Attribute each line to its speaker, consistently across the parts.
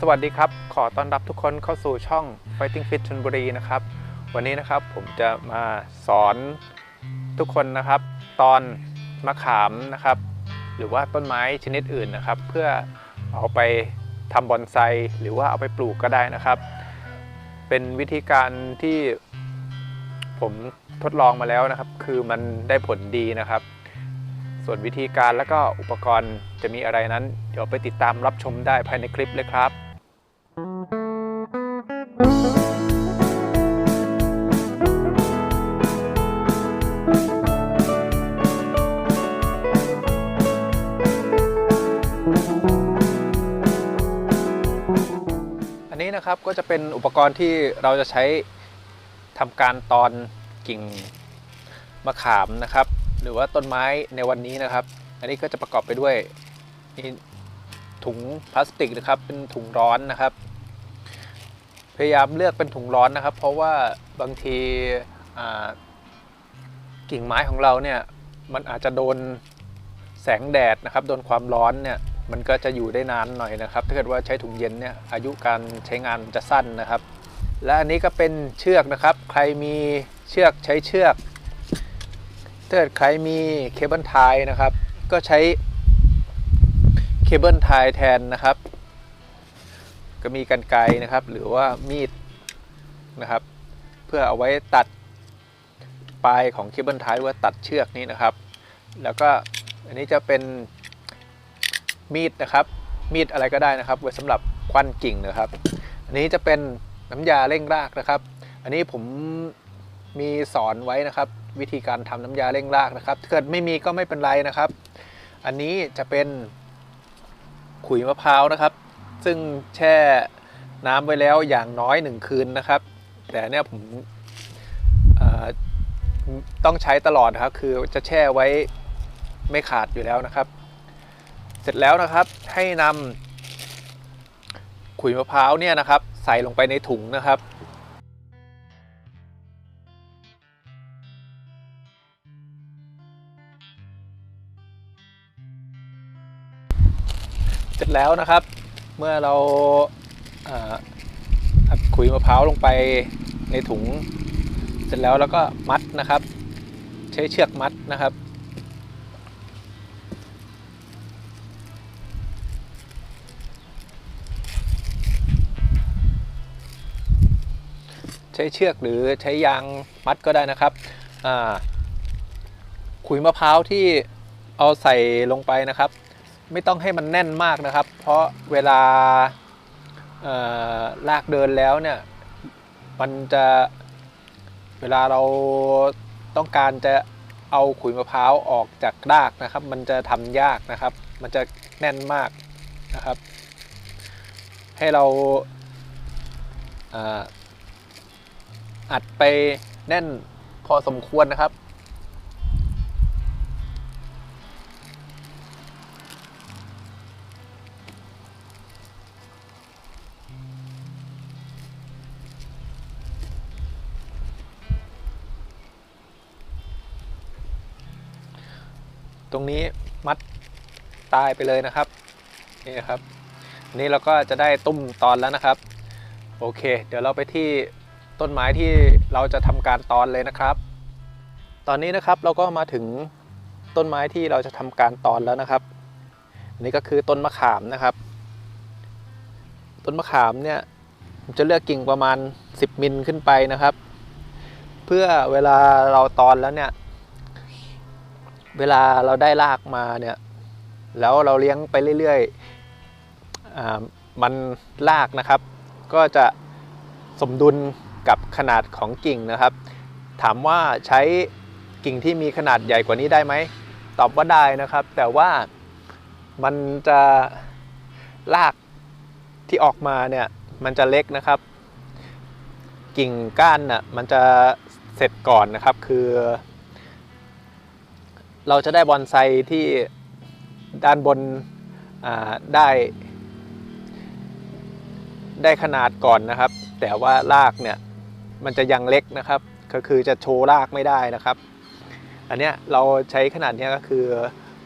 Speaker 1: สวัสดีครับ ขอต้อนรับทุกคนเข้าสู่ช่อง Fighting Fit ชลบุรีนะครับ วันนี้นะครับผมจะมาสอนทุกคนนะครับ ตอนมะขามนะครับ หรือว่าต้นไม้ชนิดอื่นนะครับ เพื่อเอาไปทำบอนไซหรือว่าเอาไปปลูกก็ได้นะครับ เป็นวิธีการที่ผมทดลองมาแล้วนะครับ คือมันได้ผลดีนะครับ ส่วนวิธีการและก็อุปกรณ์จะมีอะไรนั้น เดี๋ยวไปติดตามรับชมได้ภายในคลิปเลยครับ อันนี้นะครับก็จะเป็นอุปกรณ์ที่เราจะใช้ทำการตอนกิ่งมะขามนะครับ หรือว่าต้นไม้ในวันนี้นะครับ อันนี้ก็จะประกอบไปด้วยมีถุงพลาสติกนะครับ เป็นถุงร้อนนะครับ พยายามเลือกเป็นถุงร้อนนะครับ เพราะว่าบางทีกิ่งไม้ของเราเนี่ยมันอาจจะโดนแสงแดดนะครับ โดนความร้อนเนี่ยมันก็จะอยู่ได้นานหน่อยนะครับ ถ้าเกิดว่าใช้ถุงเย็นเนี่ยอายุการใช้งานจะสั้นนะครับ และอันนี้ก็เป็นเชือกนะครับ ใครมีเชือกใช้เชือก ถ้าเกิดใครมีเคเบิลไทยนะครับ ก็ใช้เคเบิลไทยแทนนะครับ ก็มีกันไกรนะครับ หรือว่ามีดนะครับ เพื่อเอาไว้ตัดปลายของเคเบิลไทยว่าตัดเชือกนี้นะครับ แล้วก็อันนี้จะเป็นมีดนะครับ มีดอะไรก็ได้นะครับ ไว้สำหรับควันกิ่งนะครับ อันนี้จะเป็นน้ำยาเร่งรากนะครับ อันนี้ผมมีสอนไว้นะครับ วิธีการทำน้ำยาเร่งรากนะครับเกิดไม่มีก็ไม่เป็นไรนะครับ อันนี้จะเป็นขุยมะพร้าวนะครับ ซึ่งแช่น้ำไว้แล้วอย่างน้อยหนึ่งคืนนะครับ แต่เนี่ยผมต้องใช้ตลอดครับคือจะแช่ไว้ไม่ขาดอยู่แล้วนะครับ เสร็จแล้วนะครับให้นำขุยมะพร้าวเนี่ยนะครับ ใส่ลงไปในถุงนะครับ แล้วนะครับ เมื่อเราอัดขุยมะพร้าวลงไปในถุง เสร็จแล้วแล้วก็มัดนะครับ ใช้เชือกมัดนะครับใช้เชือกหรือใช้ยางมัดก็ได้นะครับ ขุยมะพร้าวที่เอาใส่ลงไปนะครับ ไม่ต้องให้มันแน่นมากนะครับ เพราะเวลาลากเดินแล้วเนี่ยมันจะเวลาเราต้องการจะเอาขุยมะพร้าวออกจากรากนะครับ มันจะทำยากนะครับ มันจะแน่นมากนะครับ ให้เราอ่าอัดไปแน่นพอสมควรนะครับ ตรงนี้มัดตายไปเลยนะครับนี่ครับอันนี้เราก็จะได้ตุ้มตอนแล้วนะครับ โอเค เดี๋ยวเราไปที่ต้นไม้ที่เราจะทำการตอนเลยนะครับ ตอนนี้นะครับเราก็มาถึงต้นไม้ที่เราจะทำการตอนแล้วนะครับอันนี้ก็คือต้นมะขามนะครับ ต้นมะขามเนี่ยจะเลือกกิ่งประมาณ 10 มิลขึ้นไปนะครับ เพื่อเวลาเราตอนแล้วเนี่ย เวลาเราได้รากมาเนี่ยแล้วเราเลี้ยงไปเรื่อยๆมันรากนะครับ ก็จะสมดุลกับขนาดของกิ่งนะครับ ถามว่าใช้กิ่งที่มีขนาดใหญ่กว่านี้ได้ไหมตอบว่าได้นะครับ แต่ว่ามันจะรากที่ออกมาเนี่ยมันจะเล็กนะครับ กิ่งก้านน่ะมันจะเสร็จก่อนนะครับคือ เราจะได้บอนไซที่ด้านบนได้ได้ขนาดก่อนนะครับ แต่ว่ารากเนี่ยมันจะยังเล็กนะครับ ก็คือจะโชว์รากไม่ได้นะครับ อันเนี้ยเราใช้ขนาดเนี้ยก็คือ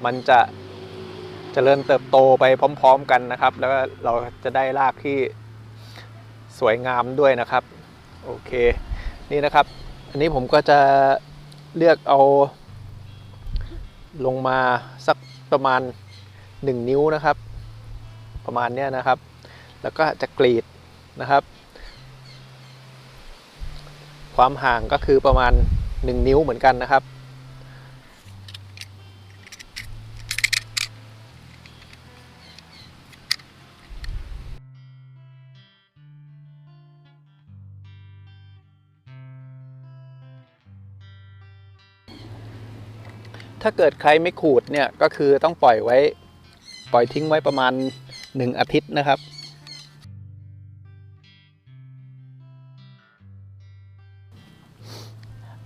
Speaker 1: มันจะเจริญเติบโตไปพร้อม ๆ กันนะครับ แล้วเราจะได้รากที่สวยงามด้วยนะครับ โอเค นี่นะครับ อันนี้ผมก็จะเลือกเอา ลงมาสักประมาณ 1 นิ้วนะครับ ประมาณเนี้ยนะครับ แล้วก็จะกรีดนะครับ ความห่างก็คือประมาณ 1 นิ้วเหมือนกันนะครับ ถ้าเกิดใครไม่ขูดเนี่ยก็คือต้องปล่อยไว้ ปล่อยทิ้งไว้ประมาณ 1 อาทิตย์นะครับ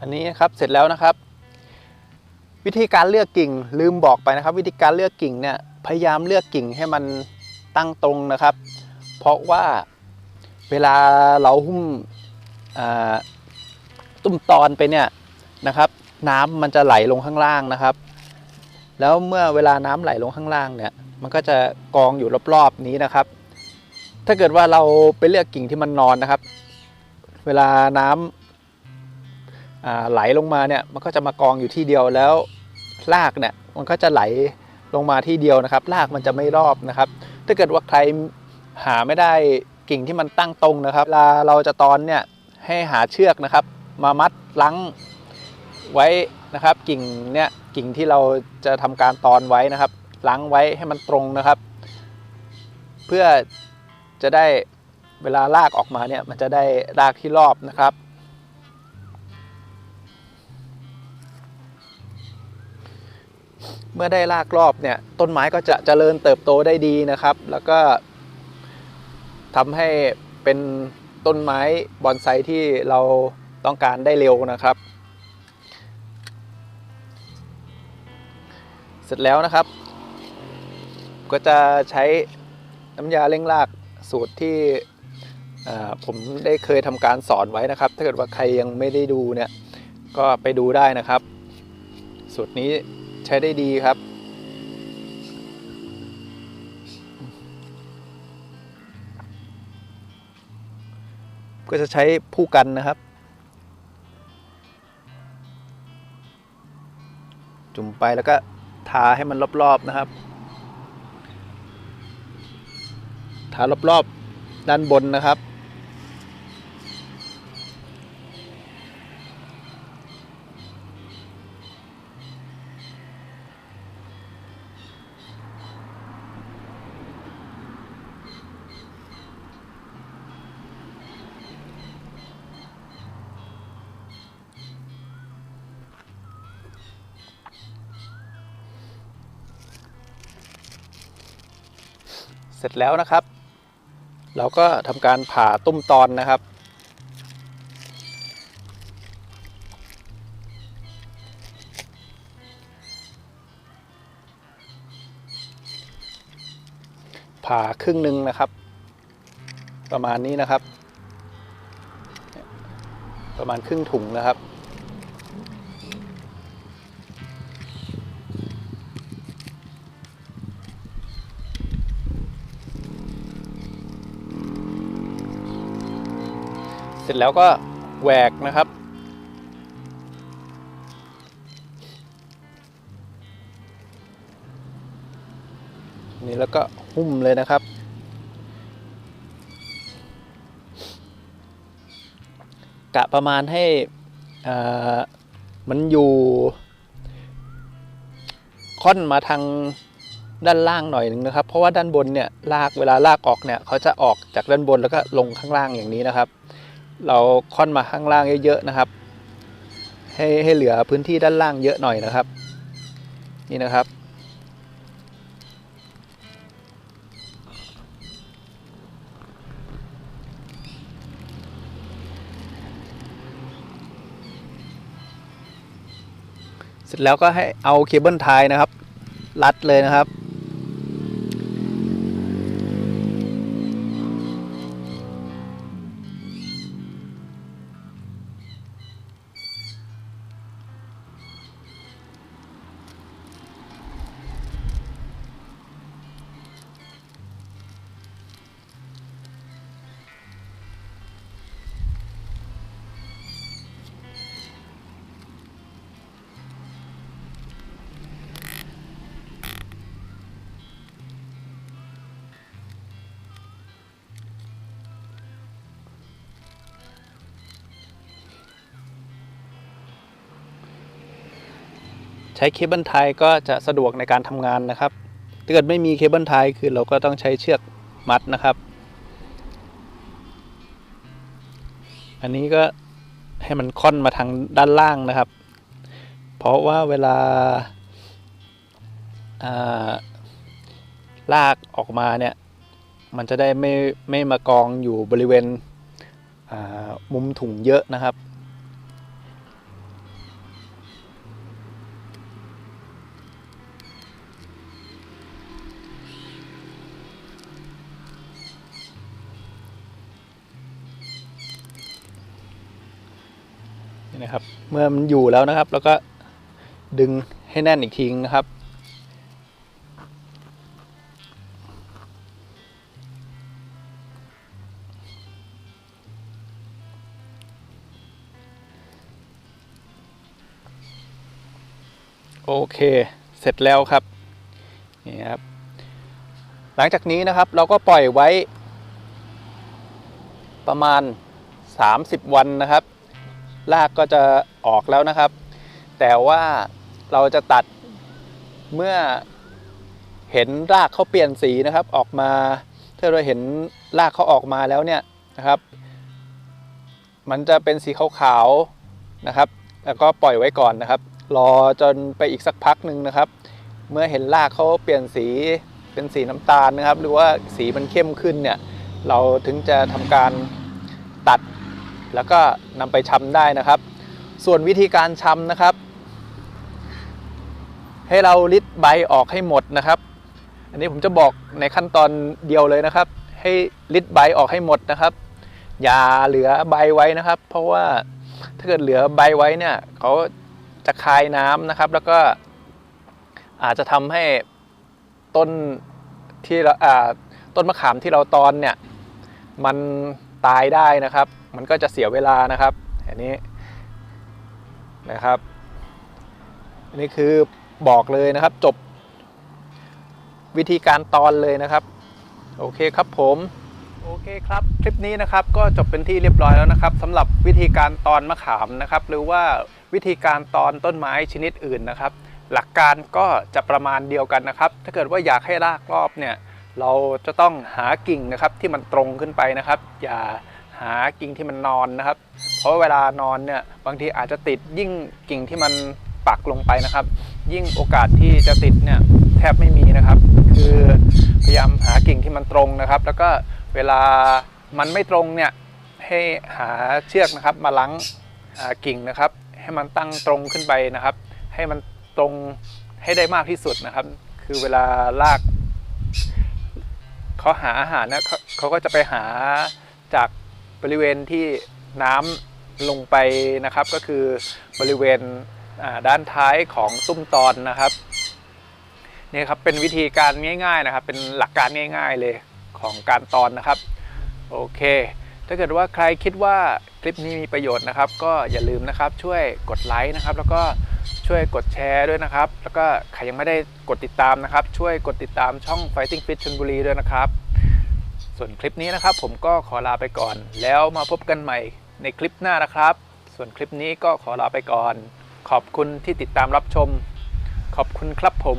Speaker 1: อันนี้นะครับเสร็จแล้วนะครับ วิธีการเลือกกิ่งลืมบอกไปนะครับ วิธีการเลือกกิ่งเนี่ยพยายามเลือกกิ่งให้มันตั้งตรงนะครับ เพราะว่าเวลาเราหุ้มตุ้มตอนไปเนี่ยนะครับ น้ำมันจะไหลลงข้างล่างนะครับ แล้วเมื่อเวลาน้ำไหลลงข้างล่างเนี่ย มันก็จะกองอยู่รอบๆนี้นะครับ ถ้าเกิดว่าเราไปเลือกกิ่งที่มันนอนนะครับ เวลาน้ำอ่าไหลลงมาเนี่ยมันก็จะมากองอยู่ที่เดียวแล้วรากเนี่ยมันก็จะไหลลงมาที่เดียวนะครับรากมันจะไม่รอบนะครับ ถ้าเกิดว่าใครหาไม่ได้กิ่งที่มันตั้งตรงนะครับเวลาเราจะตอนเนี่ยให้หาเชือกนะครับ มามัดลัง ไว้นะครับ กิ่งเนี่ยกิ่งที่เราจะทำการตอนไว้นะครับล้างไว้ให้มันตรงนะครับ เพื่อจะได้เวลาลากออกมาเนี่ยมันจะได้รากที่รอบนะครับ เมื่อได้รากรอบเนี่ยต้นไม้ก็จะเจริญเติบโตได้ดีนะครับ แล้วก็ทำให้เป็นต้นไม้บอนไซที่เราต้องการได้เร็วนะครับ สร็จแล้วนะครับ ก็จะใช้น้ำยาเร่งรากสูตรที่ผมได้เคยทำการสอนไว้นะครับ ถ้าเกิดว่าใครยังไม่ได้ดูเนี่ย ก็ไปดูได้นะครับ สูตรนี้ใช้ได้ดีครับ ก็จะใช้ผู้กันนะครับ จุ่มไปแล้วก็ ทาให้มันรอบๆนะครับ ทารอบๆด้านบนนะครับ เสร็จแล้วนะครับ เราก็ทำการผ่าตุ้มตอนนะครับ ผ่าครึ่งหนึ่งนะครับ ประมาณนี้นะครับ ประมาณครึ่งถุงนะครับ ร็จแล้วก็แหวกนะครับ นี่แล้วก็หุ้มเลยนะครับ กะประมาณให้อ่ามันอยู่ค่อนมาทางด้านล่างหน่อยหนึ่งนะครับ เพราะว่าด้านบนเนี่ยลากเวลาลากออกเนี่ยเขาจะออกจากด้านบนแล้วก็ลงข้างล่างอย่างนี้นะครับ เราค่อนมาข้างล่างเยอะๆนะครับ ให้ให้เหลือพื้นที่ด้านล่างเยอะหน่อยนะครับ นี่นะครับ เสร็จแล้วก็ให้เอาเคเบิลไทยนะครับ รัดเลยนะครับ ใช้เคเบิลไทยก็จะสะดวกในการทำงานนะครับถ้าเกิดไม่มีเคเบิลไทยคือเราก็ต้องใช้เชือกมัดนะครับ อันนี้ก็ให้มันค่อนมาทางด้านล่างนะครับ เพราะว่าเวลาาลากออกมาเนี่ย มันจะได้ไม่ไม่มากองอยู่บริเวณมุมถุงเยอะนะครับ นะครับ เมื่อมันอยู่แล้วนะครับ แล้วก็ดึงให้แน่นอีกทีนะครับ โอเค เสร็จแล้วครับ นี่ครับ หลังจากนี้นะครับเราก็ปล่อยไว้ประมาณ 30 วันนะครับ รากก็จะออกแล้วนะครับ แต่ว่าเราจะตัดเมื่อเห็นรากเขาเปลี่ยนสีนะครับออกมาถ้าเราเห็นรากเขาออกมาแล้วเนี่ยนะครับ มันจะเป็นสีขาวๆนะครับ แล้วก็ปล่อยไว้ก่อนนะครับ รอจนไปอีกสักพักหนึ่งนะครับ เมื่อเห็นรากเขาเปลี่ยนสีเป็นสีน้ำตาลนะครับ หรือว่าสีมันเข้มขึ้นเนี่ยเราถึงจะทำการตัด แล้วก็นำไปชำได้นะครับ ส่วนวิธีการชำนะครับ ให้เราลิดใบออกให้หมดนะครับ อันนี้ผมจะบอกในขั้นตอนเดียวเลยนะครับ ให้ลิดใบออกให้หมดนะครับ อย่าเหลือใบไว้นะครับ เพราะว่าถ้าเกิดเหลือใบไว้เนี่ยเขาจะคายน้ำนะครับ แล้วก็อาจจะทำให้ต้นที่เราต้นมะขามที่เราตอนเนี่ยมัน ตายได้นะครับ มันก็จะเสียเวลานะครับ อันนี้นะครับอันนี้คือบอกเลยนะครับจบวิธีการตอนเลยนะครับ โอเคครับผมโอเคครับคลิปนี้นะครับก็จบเป็นที่เรียบร้อยแล้วนะครับสำหรับวิธีการตอนมะขามนะครับหรือว่าวิธีการตอนต้นไม้ชนิดอื่นนะครับ หลักการก็จะประมาณเดียวกันนะครับ ถ้าเกิดว่าอยากให้รากรอบเนี่ย เราจะต้องหากิ่งนะครับที่มันตรงขึ้นไปนะครับ อย่าหากิ่งที่มันนอนนะครับ เพราะเวลานอนเนี่ยบางทีอาจจะติดยิ่งกิ่งที่มันปักลงไปนะครับ ยิ่งโอกาสที่จะติดเนี่ยแทบไม่มีนะครับ คือพยายามหากิ่งที่มันตรงนะครับ แล้วก็เวลามันไม่ตรงเนี่ยให้หาเชือกนะครับมาลังอ่ากิ่งนะครับ ให้มันตั้งตรงขึ้นไปนะครับ ให้มันตรงให้ได้มากที่สุดนะครับ คือเวลาลาก เขาหาอาหารนะเขาเขาก็จะไปหาจากบริเวณที่น้ำลงไปนะครับ ก็คือบริเวณด้านท้ายของซุ้มตอนนะครับนี่ครับเป็นวิธีการง่าย ๆนะครับ เป็นหลักการง่าย ๆเลยของการตอนนะครับโอเคถ้าเกิดว่าใครคิดว่าคลิปนี้มีประโยชน์นะครับ ก็อย่าลืมนะครับช่วยกดไลค์นะครับ แล้วก็ ช่วยกดแชร์ด้วยนะครับ แล้วก็ใครยังไม่ได้กดติดตามนะครับ ช่วยกดติดตามช่อง Fighting Fit ชลบุรีด้วยนะครับ ส่วนคลิปนี้นะครับ ผมก็ขอลาไปก่อน แล้วมาพบกันใหม่ในคลิปหน้านะครับ ส่วนคลิปนี้ก็ขอลาไปก่อน ขอบคุณที่ติดตามรับชม ขอบคุณครับผม